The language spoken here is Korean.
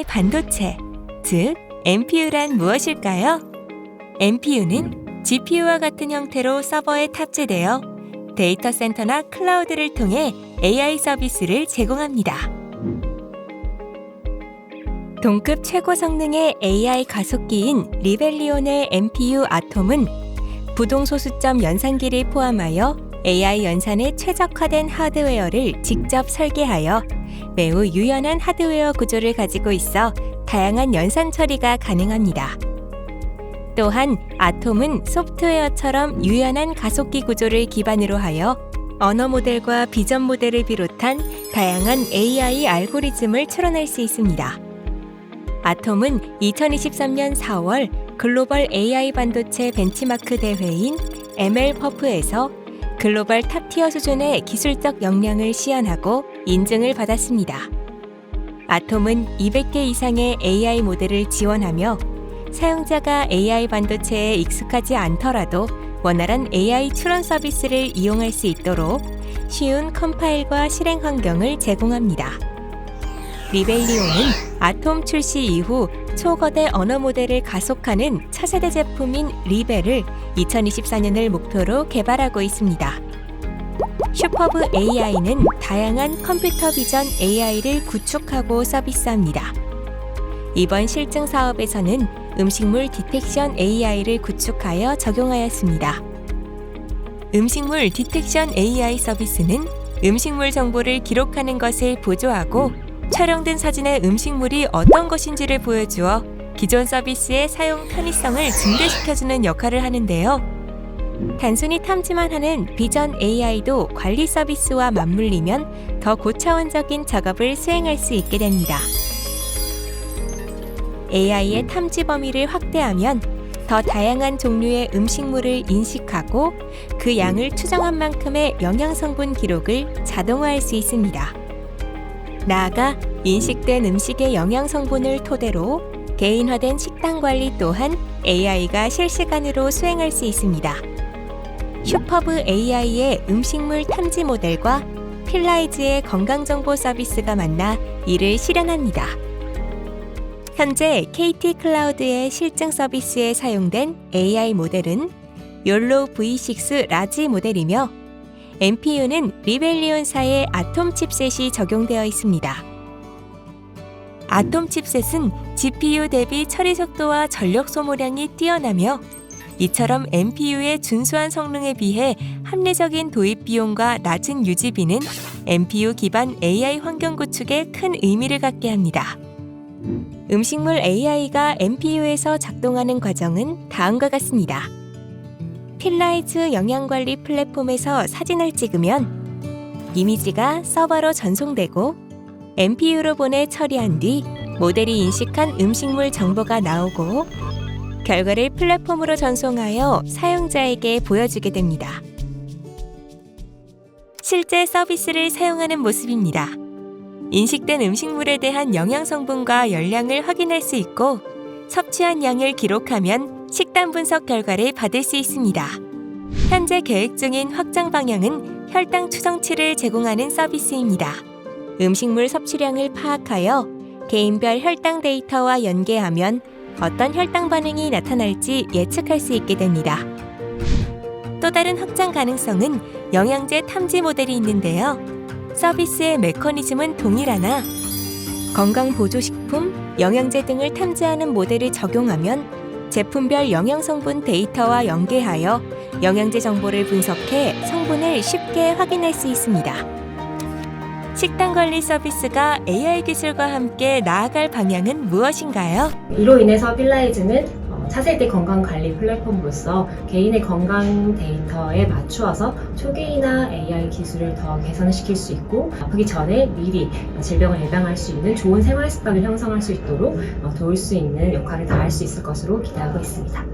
AI 반도체, 즉 NPU란 무엇일까요? NPU는 GPU와 같은 형태로 서버에 탑재되어 데이터 센터나 클라우드를 통해 AI 서비스를 제공합니다. 동급 최고 성능의 AI 가속기인 리벨리온의 NPU 아톰은 부동 소수점 연산기를 포함하여 AI 연산에 최적화된 하드웨어를 직접 설계하여 매우 유연한 하드웨어 구조를 가지고 있어 다양한 연산 처리가 가능합니다. 또한 아톰은 소프트웨어처럼 유연한 가속기 구조를 기반으로 하여 언어 모델과 비전 모델을 비롯한 다양한 AI 알고리즘을 추론할 수 있습니다. 아톰은 2023년 4월 글로벌 AI 반도체 벤치마크 대회인 ML퍼프에서 글로벌 탑티어 수준의 기술적 역량을 시연하고 인증을 받았습니다. 아톰은 200개 이상의 AI 모델을 지원하며 사용자가 AI 반도체에 익숙하지 않더라도 원활한 AI 추론 서비스를 이용할 수 있도록 쉬운 컴파일과 실행 환경을 제공합니다. 리벨리오는 아톰 출시 이후 초거대 언어 모델을 가속하는 차세대 제품인 리벨을 2024년을 목표로 개발하고 있습니다. 슈퍼브 AI는 다양한 컴퓨터 비전 AI를 구축하고 서비스합니다. 이번 실증 사업에서는 음식물 디텍션 AI를 구축하여 적용하였습니다. 음식물 디텍션 AI 서비스는 음식물 정보를 기록하는 것을 보조하고 촬영된 사진의 음식물이 어떤 것인지를 보여주어 기존 서비스의 사용 편의성을 증대시켜주는 역할을 하는데요. 단순히 탐지만 하는 비전 AI도 관리 서비스와 맞물리면 더 고차원적인 작업을 수행할 수 있게 됩니다. AI의 탐지 범위를 확대하면 더 다양한 종류의 음식물을 인식하고 그 양을 추정한 만큼의 영양 성분 기록을 자동화할 수 있습니다. 나아가 인식된 음식의 영양 성분을 토대로 개인화된 식단 관리 또한 AI가 실시간으로 수행할 수 있습니다. 슈퍼브 AI의 음식물 탐지 모델과 필라이즈의 건강정보 서비스가 만나 이를 실현합니다. 현재 KT 클라우드의 실증 서비스에 사용된 AI 모델은 욜로 V6 라지 모델이며 NPU는 리벨리온사의 아톰 칩셋이 적용되어 있습니다. 아톰 칩셋은 GPU 대비 처리 속도와 전력 소모량이 뛰어나며 이처럼 NPU의 준수한 성능에 비해 합리적인 도입 비용과 낮은 유지비는 NPU 기반 AI 환경 구축에 큰 의미를 갖게 합니다. 음식물 AI가 NPU에서 작동하는 과정은 다음과 같습니다. 필라이즈 영양관리 플랫폼에서 사진을 찍으면 이미지가 서버로 전송되고 NPU로 보내 처리한 뒤 모델이 인식한 음식물 정보가 나오고 결과를 플랫폼으로 전송하여 사용자에게 보여주게 됩니다. 실제 서비스를 사용하는 모습입니다. 인식된 음식물에 대한 영양 성분과 열량을 확인할 수 있고 섭취한 양을 기록하면 식단 분석 결과를 받을 수 있습니다. 현재 계획 중인 확장 방향은 혈당 추정치를 제공하는 서비스입니다. 음식물 섭취량을 파악하여 개인별 혈당 데이터와 연계하면 어떤 혈당 반응이 나타날지 예측할 수 있게 됩니다. 또 다른 확장 가능성은 영양제 탐지 모델이 있는데요. 서비스의 메커니즘은 동일하나 건강보조식품, 영양제 등을 탐지하는 모델을 적용하면 제품별 영양성분 데이터와 연계하여 영양제 정보를 분석해 성분을 쉽게 확인할 수 있습니다. 식단 관리 서비스가 AI 기술과 함께 나아갈 방향은 무엇인가요? 이로 인해서 필라이즈는 어, 차세대 건강관리 플랫폼으로서 개인의 건강 데이터에 맞추어서 초기나 AI 기술을 더 개선시킬 수 있고 아프기 전에 미리 질병을 예방할 수 있는 좋은 생활 습관을 형성할 수 있도록 어, 도울 수 있는 역할을 다할 수 있을 것으로 기대하고 있습니다.